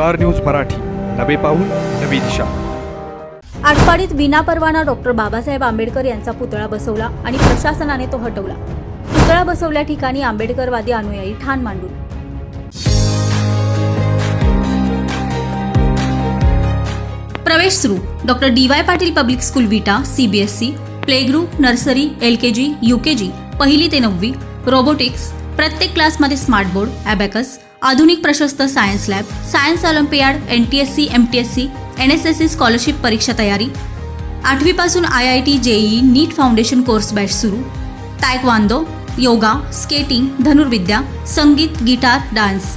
Star news Marathi. नवे पाऊल नवी दिशा. आटपाडीत विनापरवाना डॉक्टर बाबासाहेब आंबेडकर यांचा पुतळा बसवला आणि प्रशासनाने तो हटवला. पुतळा बसवल्या ठिकाणी आंबेडकरवादी अनुयायी ठाण मांडून. प्रवेश सुरू. Doctor D Y Patil public school Vita CBSE play group nursery L K G U K G पहिली ते नववी रोबोटिक्स प्रत्येक क्लासमध्ये स्मार्ट बोर्ड ॲबॅकस आधुनिक प्रशस्त science lab science olympiad N T S C M T S C N S S C scholarship परीक्षा तयारी. आठवीपासून I I T JEE NEET foundation course batch सुरू. तायक्वांदो योगा स्केटिंग धनुर्विद्या संगीत guitar dance.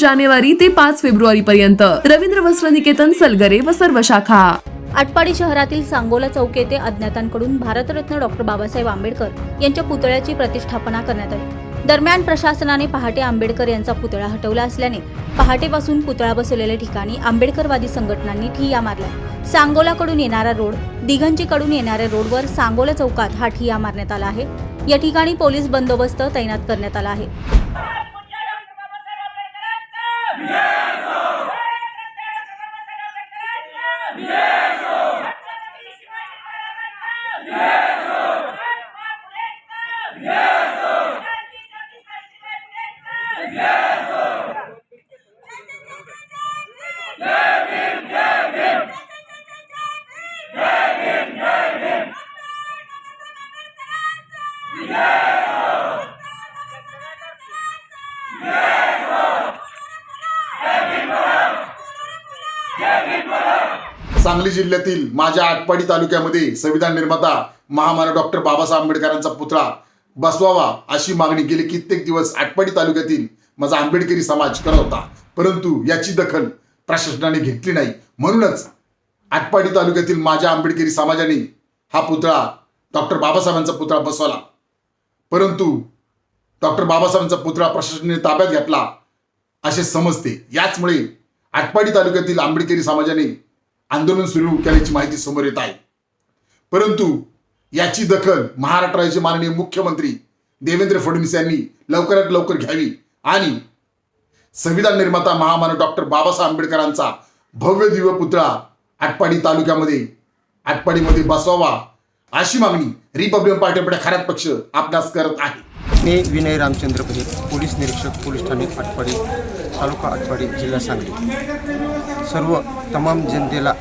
जानेवारी ते पाच February पर्यंत रवींद्र वस्त्र निकेतन सलगरे व सर्व शाखा. आटपाडी शहरातील सांगोला चौक येथे अज्ञातांकडून भारतरत्न डॉक्टर बाबासाहेब आंबेडकर यांच्या पुतळ्याची प्रतिष्ठापना करण्यात आली. दरम्यान प्रशासनाने पहाटे आंबेडकर यांचा पुतळा हटवला असल्याने पहाटेपासून पुतळा बसवलेल्या ठिकाणी आंबेडकरवादी संघटनांनी ठिय्या मारला सांगोलाकडून येणारा रोड दिगंजीकडून येणाऱ्या रोडवर सांगोला चौकात हा ठिय्या मारण्यात आला आहे. या ठिकाणी पोलीस बंदोबस्त तैनात करण्यात आला आहे. सांगली जिल्ह्यातील माझ्या आटपाडी तालुक्यामध्ये संविधान निर्माता महामानव डॉक्टर बाबासाहेब आंबेडकरांचा पुतळा बसवावा अशी मागणी गेले कित्येक दिवस आटपाडी तालुक्यातील माझा आंबेडकरी समाज करत होता. परंतु याची दखल प्रशासनाने घेतली नाही. म्हणूनच आटपाडी तालुक्यातील माझ्या आंबेडकरी समाजाने हा पुतळा डॉक्टर बाबासाहेबांचा पुतळा बसवला. परंतु डॉक्टर बाबासाहेबांचा पुतळा प्रशासनाने ताब्यात घेतला असे समजते. याचमुळे आटपाडी तालुक्यातील आंबेडकरी समाजाने आंदोलन सुरू केल्याची माहिती समोर येत आहे. परंतु याची दखल महाराष्ट्र राज्याचे माननीय मुख्यमंत्री देवेंद्र फडणवीस यांनी लवकरात लवकर घ्यावी आणि संविधान निर्माता महामानव डॉक्टर बाबासाहेब आंबेडकरांचा भव्य दिव्य पुतळा आटपाडी तालुक्यामध्ये आटपाडीमध्ये बसवावा अशी मागणी रिपब्लिकन पार्टीकडे खऱ्यात पक्ष आपणास करत आहे. मी विनय रामचंद्र पहिले पोलीस निरीक्षक पोलीस ठाणे आटपाडी तालुका आटपाडी जिल्हा सांगली. सर्व तमाम जनतेला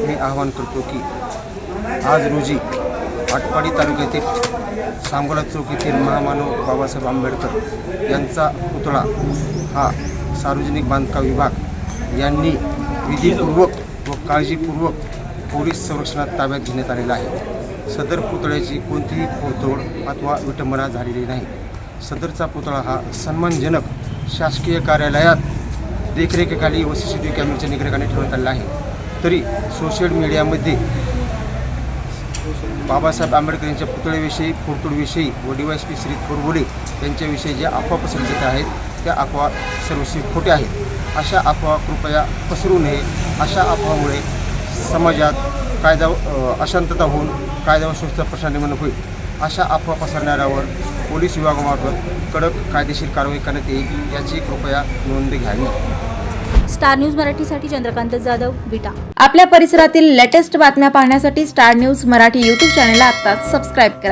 मी आवाहन करतो की आज रोजी आटपाडी तालुक्यातील सांगोला चौक येथील महामानव बाबासाहेब आंबेडकर यांचा पुतळा हा सार्वजनिक बांधकाम विभाग यांनी विधीपूर्वक व काळजीपूर्वक पोलीस संरक्षणात ताब्यात घेण्यात आलेला आहे. सदर पुतळ्याची कोणतीही फोडतोड अथवा विटंबना झालेली नाही. सदरचा पुतळा हा सन्मानजनक शासकीय कार्यालयात देखरेखीखाली व सी सी टी व्ही कॅमेऱ्याच्या निगराखाली ठेवण्यात आलेला आहे. तरी सोशल मीडियामध्ये बाबासाहेब आंबेडकर यांच्या पुतळ्याविषयी फोडतोडविषयी व D Y P Shri Thorbole यांच्याविषयी ज्या अफवा पसरत आहेत त्या अफवा सर्वशी खोट्या आहेत. अशा अफवा कृपया पसरू नये. अशा अफवामुळे समाजात कायदा अशांतता होऊन कायदा व सुव्यवस्था प्रश्न निर्माण होईल. अशा अफवा पसरणाऱ्यावर पोलीस विभागामार्फत कडक कायदेशीर कारवाई करण्यात येईल याची कृपया नोंद घ्यावी. स्टार न्यूज मराठीसाठी चंद्रकांत जाधव विटा. आपल्या परिसरातील लेटेस्ट बातम्या पाहण्यासाठी स्टार न्यूज मराठी यूट्यूब चॅनलला आत्ताच सबस्क्राईब करा.